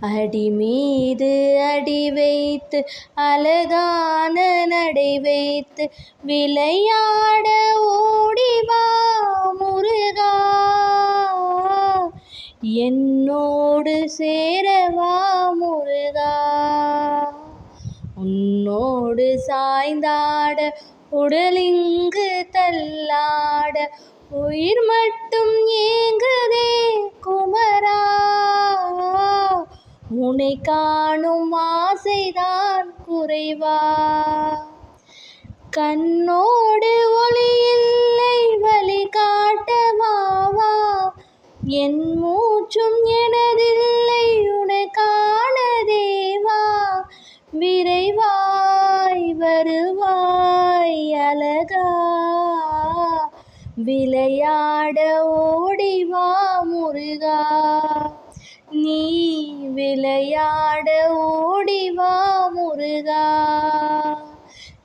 அடி மீது அடி வைத்து அழகான நடை வைத்து விளையாட ஓடிவா முருகா. என்னோடு சேரவா முருகா. உன்னோடு சாய்ந்தாட உடலிங்கு தள்ளாட உயிர் மட்டும் ஏங்குதே. உனை காணும் ஆசைதான் குறைவா. கண்ணோடு ஒளி இல்லை வழி காட்டவாவா என் மூச்சும் எனதில்லை உனக்கான தேவா. விரைவாய் வருவாய் அழகா. விளையாட ஓடிவா முருகா. நீ